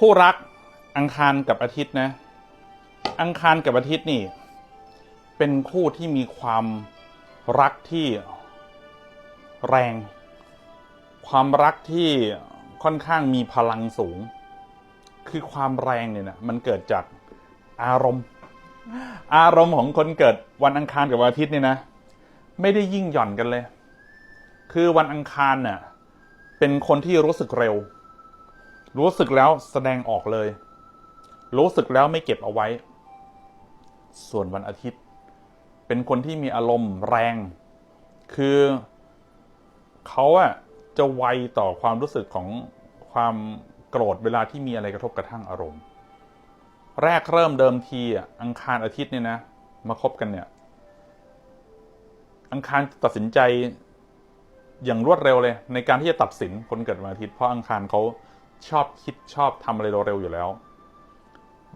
คู่รักอังคารกับอาทิตย์นะ อังคารกับอาทิตย์นี่ เป็นคู่ที่มีความรักที่แรง ความรักที่ค่อนข้างมีพลังสูง คือความแรงเนี่ยนะมันเกิดจากอารมณ์ อารมณ์ของคนเกิดวันอังคารกับวันอาทิตย์เนี่ยนะ ไม่ได้ยิ่งหย่อนกันเลย คือวันอังคารเนี่ยเป็นคนที่รู้สึกเร็ว รู้สึกแล้วแสดงออกเลย รู้สึกแล้วไม่เก็บเอาไว้ ส่วนวันอาทิตย์ เป็นคนที่มีอารมณ์แรง คือเขาอะจะไวต่อความรู้สึกของความโกรธเวลาที่มีอะไรกระทบกระทั่งอารมณ์ แรกเริ่มเดิมทีอะอังคารอาทิตย์เนี่ยนะ มาคบกันเนี่ย อังคารตัดสินใจอย่างรวดเร็วเลย ในการที่จะตัดสินคนเกิดวันอาทิตย์เพราะอังคารเขา ชอบคิดชอบทำอะไรเร็วๆอยู่แล้ว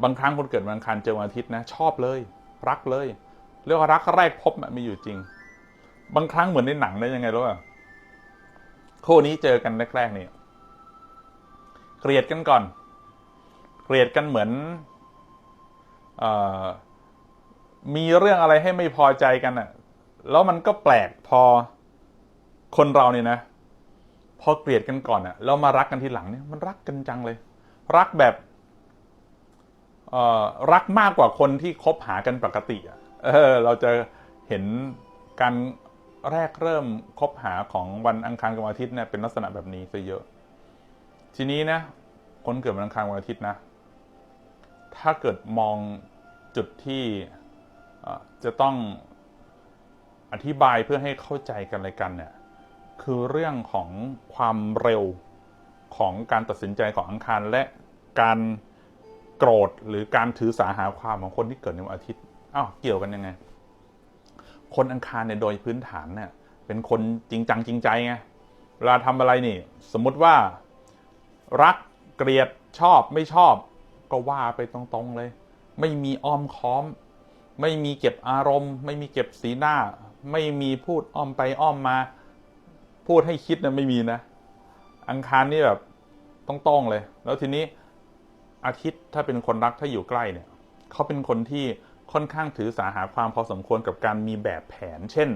บางครั้งคนเกิดวันอังคารเจอวันอาทิตย์นะ ชอบเลย รักเลยเรียกว่ารักแรกพบอะมีอยู่จริง บางครั้งเหมือนในหนังได้ยังไงรู้ป่ะคู่นี้เจอกันแรกๆนี่เกลียดกันก่อน เกลียดกันเหมือนเออมีเรื่องอะไรให้ไม่พอใจกันอะแล้วมันก็แปลกพอคนเราเนี่ยนะ พอเกลียดกันก่อนอะแล้วมารักกันทีหลังเนี่ยมันรักกันจังเลย รักแบบเออรักมากกว่าคนที่คบหากันปกติอะเออเราจะเห็นการแรกเริ่มคบหาของวันอังคารกับวันอาทิตย์เนี่ยเป็นลักษณะแบบนี้ซะเยอะ ทีนี้นะคนเกิดวันอังคารวันอาทิตย์นะ ถ้าเกิดมองจุดที่จะต้องอธิบายเพื่อให้เข้าใจกันอะไรกันเนี่ย คือเรื่องของความเร็วของการตัดสินใจของอังคารและการโกรธหรือการถือสาหาความของคนที่เกิดในวันอาทิตย์อ้าวเกี่ยวกันยังไง คนอังคารเนี่ยโดยพื้นฐานเนี่ยเป็นคนจริงจังจริงใจไงเวลาทำอะไรนี่ สมมุติว่ารักเกลียดชอบไม่ชอบ ก็ว่าไปตรงๆเลย ไม่มีอ้อมค้อม ไม่มีเก็บอารมณ์ ไม่มีเก็บสีหน้า ไม่มีพูดอ้อมไปอ้อมมา พูดให้คิดนะไม่มีนะ อังคารนี่แบบต้องๆเลย แล้วทีนี้อาทิตย์ถ้าเป็นคนรักถ้าอยู่ใกล้เนี่ยเขาเป็นคนที่ค่อนข้างถือสาหาความพอสมควรกับการมีแบบแผน เช่น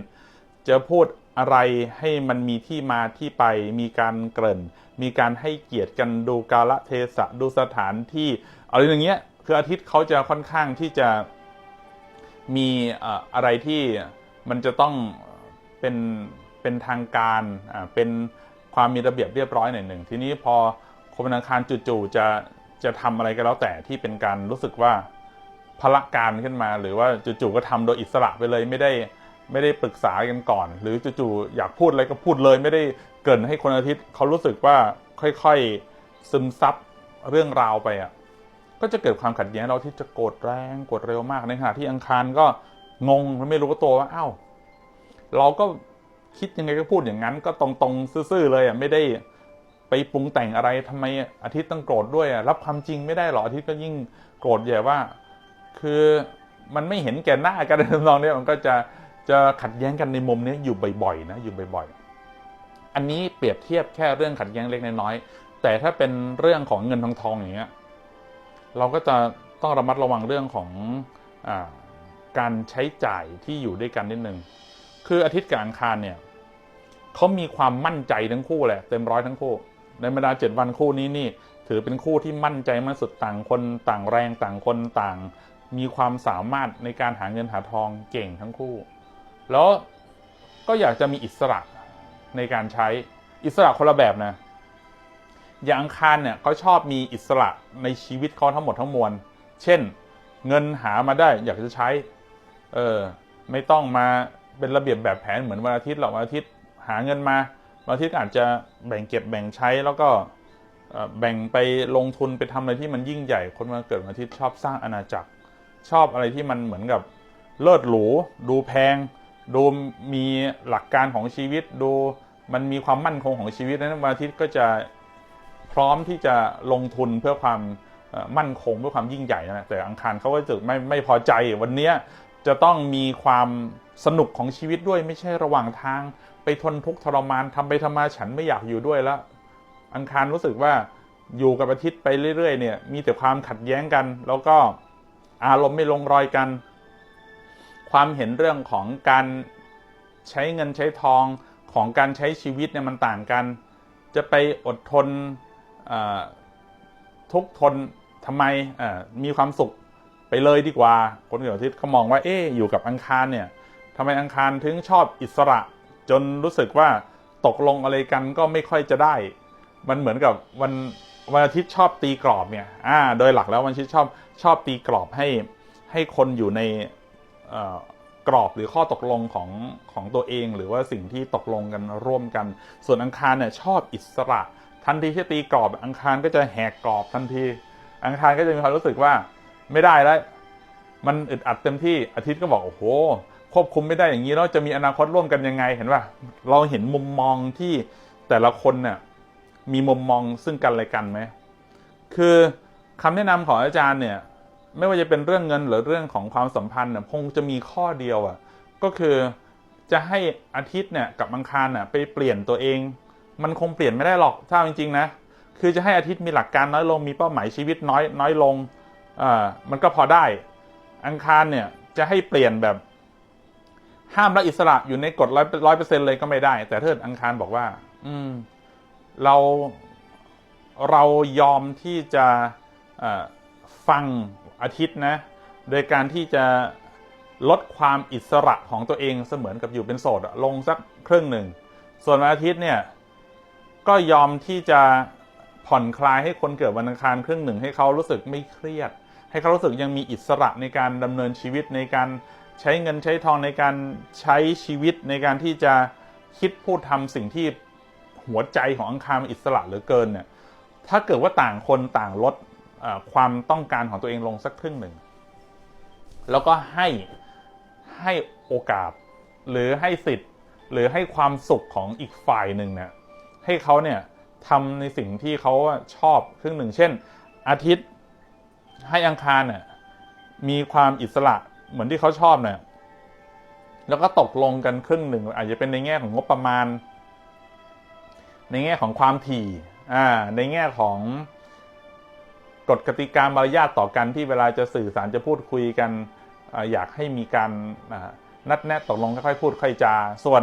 จะพูดอะไรให้มันมีที่มาที่ไป มีการเกริ่น มีการให้เกียรติกันดูกาลเทศะดูสถานที่อะไรอย่างเงี้ยคืออาทิตย์เขาจะค่อนข้างที่จะมีอะไรที่มันจะต้องเป็น เป็นทางการอ่าเป็นความมีระเบียบเรียบร้อยหน่อยหนึ่งทีนี้พอคนวันอังคารจู่ๆจะจะทำอะไรก็แล้วแต่ที่เป็นการรู้สึกว่าพละการขึ้นมา หรือว่าจู่ๆก็ทำโดยอิสระไปเลยไม่ได้ไม่ได้ปรึกษากันก่อน หรือจู่ๆอยากพูดอะไรก็พูดเลย ไม่ได้เกินให้คนอาทิตย์เขารู้สึกว่าค่อยๆซึมซับเรื่องราวไปอะก็จะเกิดความขัดแย้งเราที่จะโกรธแรงโกรธเร็วมากในขณะที่อังคารก็งงไม่รู้ตัวว่าอ้าวเราก็ คิดยังไงก็พูดอย่างนั้น ก็ตรงๆซื่อๆเลยอะไม่ได้ไปปรุงแต่งอะไรทำไมอาทิตย์ต้องโกรธด้วยอะรับความจริงไม่ได้หรออาทิตย์ก็ยิ่งโกรธใหญ่ว่า คือมันไม่เห็นแก่หน้ากันทำนองนี้มันก็จะจะขัดแย้งกันในมุมนี้อยู่บ่อยๆนะอยู่บ่อยๆ อันนี้เปรียบเทียบแค่เรื่องขัดแย้งเล็กน้อยๆแต่ถ้าเป็นเรื่องของเงินทองทองอย่างเงี้ยเราก็จะต้องระมัดระวังเรื่องของอการใช้จ่ายที่อยู่ด้วยกันนิดนึง คืออาทิตย์กับอังคารเนี่ยเขามีความมั่นใจทั้งคู่แหละเต็มร้อยทั้งคู่ ในบรรดาเจ็ดวันคู่นี้นี่ ถือเป็นคู่ที่มั่นใจมากสุดต่างคนต่างแรงต่างคนต่าง มีความสามารถในการหาเงินหาทองเก่งทั้งคู่ แล้วก็อยากจะมีอิสระในการใช้อิสระคนละแบบนะอย่างอังคารเนี่ยเขาชอบมีอิสระในชีวิตเขาทั้งหมดทั้งมวล เช่น เงินหามาได้อยากจะใช้ เออ ไม่ต้องมา เป็นระเบียบแบบแผนเหมือนวันอาทิตย์หรอกวันอาทิตย์หาเงินมาวันอาทิตย์อาจจะแบ่งเก็บแบ่งใช้แล้วก็แบ่งไปลงทุนไปทำอะไรที่มันยิ่งใหญ่ คนวันเกิดวันอาทิตย์ชอบสร้างอาณาจักร ชอบอะไรที่มันเหมือนกับเลิศหรู ดูแพง ดูมีหลักการของชีวิต ดูมันมีความมั่นคงของชีวิตนั้นวันอาทิตย์ก็จะพร้อมที่จะลงทุนเพื่อความมั่นคงเพื่อความยิ่งใหญ่นะแต่อังคารเขาก็จะไม่ไม่พอใจวันนี้จะต้องมีความ สนุกของชีวิตด้วยไม่ใช่ระหว่างทาง ไปทนทุกข์ทรมานทำไปทำมาฉันไม่อยากอยู่ด้วยแล้ว อังคารรู้สึกว่าอยู่กับอาทิตย์ไปเรื่อยๆเนี่ย มีแต่ความขัดแย้งกัน แล้วก็อารมณ์ไม่ลงรอยกัน ความเห็นเรื่องของการใช้เงินใช้ทองของการใช้ชีวิตเนี่ยมันต่างกัน จะไปอดทนทุกข์ทนทำไมมีความสุขไปเลยดีกว่า คนเกิดอาทิตย์เขามองว่าเอ๊อยู่กับอังคารเนี่ย ทำไมอังคารถึงชอบอิสระ จนรู้สึกว่าตกลงอะไรกันก็ไม่ค่อยจะได้ มันเหมือนกับวันวันอาทิตย์ชอบตีกรอบเนี่ยอ่าโดยหลักแล้ววันอาทิตย์ชอบชอบตีกรอบให้ให้คนอยู่ในกรอบหรือข้อตกลงของของตัวเอง หรือว่าสิ่งที่ตกลงกันร่วมกัน ส่วนอังคารเนี่ยชอบอิสระ ทันทีที่ตีกรอบ อังคารก็จะแหกกรอบทันที อังคารก็จะมีความรู้สึกว่าไม่ได้แล้ว มันอึดอัดเต็มที่อาทิตย์ก็บอกโอ้โห ควบคุมไม่ได้อย่างนี้แล้วจะมีอนาคตร่วมกันยังไงเห็นป่ะเราเห็นมุมมองที่แต่ละคนเนี่ยมีมุมมองซึ่งกันและกันไหมคือคำแนะนำของอาจารย์เนี่ยไม่ว่าจะเป็นเรื่องเงินหรือเรื่องของความสัมพันธ์เนี่ยคงจะมีข้อเดียวอะก็คือจะให้อาทิตย์เนี่ยกับอังคารน่ะไปเปลี่ยนตัวเอง มันคงเปลี่ยนไม่ได้หรอกถ้าเอาจริงๆนะคือจะให้อาทิตย์มีหลักการน้อยลงมีเป้าหมายชีวิตน้อยน้อยลงอ่ามันก็พอได้ อังคารเนี่ยจะให้เปลี่ยนแบบ ห้ามละอิสระอยู่ในกฎร้อยร้อยเปอร์เซ็นเลยก็ไม่ได้ แต่ถ้าเกิดอังคารบอกว่า อืม เราเรายอมที่จะฟังอาทิตย์นะ โดยการที่จะลดความอิสระของตัวเองเสมือนกับอยู่เป็นโสดลงสักครึ่งหนึ่ง ส่วนวันอาทิตย์เนี่ย ก็ยอมที่จะผ่อนคลายให้คนเกิดวันอังคารครึ่งหนึ่งให้เขารู้สึกไม่เครียด ให้เขารู้สึกยังมีอิสระในการดำเนินชีวิตในการ ใช้เงินใช้ทองในการใช้ชีวิตในการที่จะคิดพูดทำสิ่งที่หัวใจของอังคารอิสระเหลือเกินเนี่ยถ้าเกิดว่าต่างคนต่างลดความต้องการของตัวเองลงสักครึ่งหนึ่ง แล้วก็ให้ให้โอกาสหรือให้สิทธิ์หรือให้ความสุขของอีกฝ่ายหนึ่งเนี่ยให้เขาเนี่ยทำในสิ่งที่เขาชอบครึ่งหนึ่ง เช่น อาทิตย์ให้อังคารเนี่ยมีความอิสระ เหมือนที่เขาชอบเนี่ยแล้วก็ตกลงกันครึ่งหนึ่ง อาจจะเป็นในแง่ของงบประมาณ ในแง่ของความถี่อ่าในแง่ของกฎกติกามารยาทต่อกันที่เวลาจะสื่อสารจะพูดคุยกันออยากให้มีการนัดแนะตกลงค่อยๆพูดค่อยจา ส่วน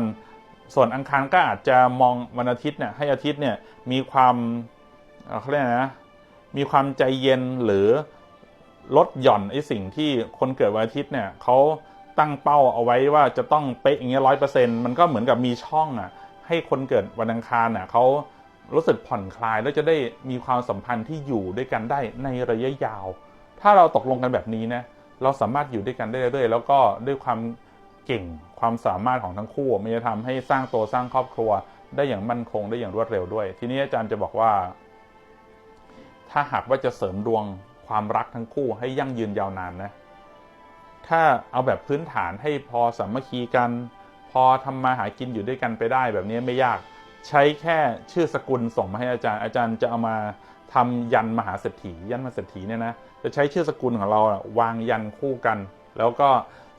ส่วนอังคารก็อาจจะมองวันอาทิตย์เนี่ยให้อาทิตย์เนี่ยมีความเอ่อเขาเรียกนะมีความใจเย็นหรือ ลดหย่อนไอ้สิ่งที่คนเกิดวันอาทิตย์เนี่ยเขาตั้งเป้าเอาไว้ว่าจะต้องเป๊ะอย่างเงี้ยร้อยเปอร์เซ็นต์มันก็เหมือนกับมีช่องอะให้คนเกิดวันอังคารน่ะเขารู้สึกผ่อนคลายแล้วจะได้มีความสัมพันธ์ที่อยู่ด้วยกันได้ในระยะยาว ถ้าเราตกลงกันแบบนี้นะเราสามารถอยู่ด้วยกันได้เรื่อยๆแล้วก็ด้วยความเก่งความสามารถของทั้งคู่มันจะทำให้สร้างตัวสร้างครอบครัว ได้อย่างมั่นคงได้อย่างรวดเร็วด้วย ทีนี้อาจารย์จะบอกว่า ถ้าหากว่าจะเสริมดวง ความรักทั้งคู่ให้ยั่งยืนยาวนานนะถ้าเอาแบบพื้นฐานให้พอสามัคคีกัน พอทำมาหากินอยู่ด้วยกันไปได้แบบนี้ไม่ยากใช้แค่ชื่อสกุลส่งมาให้อาจารย์ อาจารย์จะเอามาทำยันมหาเศรษฐียันมหาเศรษฐีเนี่ยนะจะใช้ชื่อสกุลของเราวางยันคู่กัน แล้วก็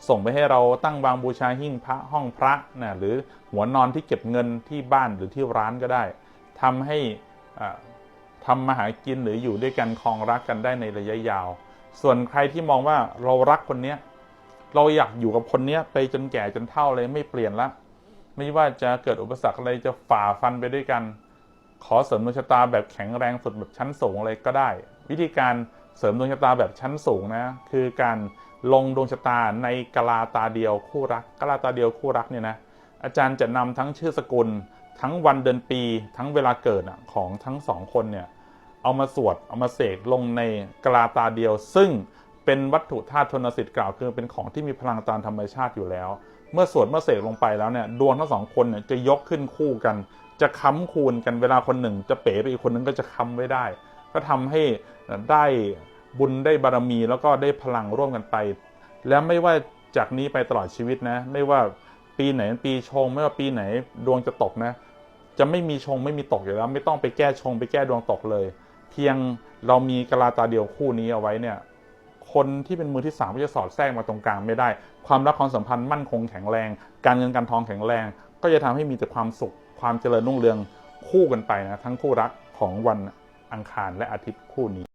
ส่งไปให้เราตั้งวางบูชาหิ้งพระห้องพระนะหรือหัวนอนที่เก็บเงินที่บ้านหรือที่ร้านก็ได้ทำให้อ่า ทำมาหากินหรืออยู่ด้วยกันครองรักกันได้ในระยะยาว ส่วนใครที่มองว่าเรารักคนเนี้ยเราอยากอยู่กับคนเนี้ยไปจนแก่จนเฒ่าเลยไม่เปลี่ยนละ ไม่ว่าจะเกิดอุปสรรคอะไรจะฝ่าฟันไปด้วยกัน ขอเสริมดวงชะตาแบบแข็งแรงสุดแบบชั้นสูงอะไรก็ได้ วิธีการเสริมดวงชะตาแบบชั้นสูงนะ คือการลงดวงชะตาในกะลาตาเดียวคู่รักกะลาตาเดียวคู่รักเนี่ยนะอาจารย์จะนำทั้งชื่อสกุลทั้งวันเดือนปีทั้งเวลาเกิดของทั้งสองคนเนี่ยเอามาสวดเอามาเสกลงในกะลาตาเดียว ซึ่งเป็นวัตถุธาตุทนสิทธิ์กล่าวคือเป็นของที่มีพลังตามธรรมชาติอยู่แล้ว เมื่อสวดเมื่อเสกลงไปแล้วเนี่ยดวงทั้งสองคนเนี่ยจะยกขึ้นคู่กัน จะค้ำคูณกันเวลาคนหนึ่ง จะเป๋ไปอีกคนนึงก็จะค้ำไว้ได้ ก็ทำให้ได้บุญได้บารมีแล้วก็ได้พลังร่วมกันไป แล้วไม่ว่าจากนี้ไปตลอดชีวิตนะ ไม่ว่า ปีไหนปีชงไม่ว่าปีไหนดวงจะตกนะ จะไม่มีชงไม่มีตกอยู่แล้ว ไม่ต้องไปแก้ชงไปแก้ดวงตกเลย เพียงเรามีกะลาตาเดียวคู่นี้เอาไว้เนี่ย คนที่เป็นมือที่สามก็จะสอดแทรกมาตรงกลางไม่ได้ ความรักความสัมพันธ์มั่นคงแข็งแรง การเงินการทองแข็งแรง ก็จะทำให้มีแต่ความสุข ความเจริญรุ่งเรืองคู่กันไปนะทั้งคู่รักของวันอังคารและอาทิตย์คู่นี้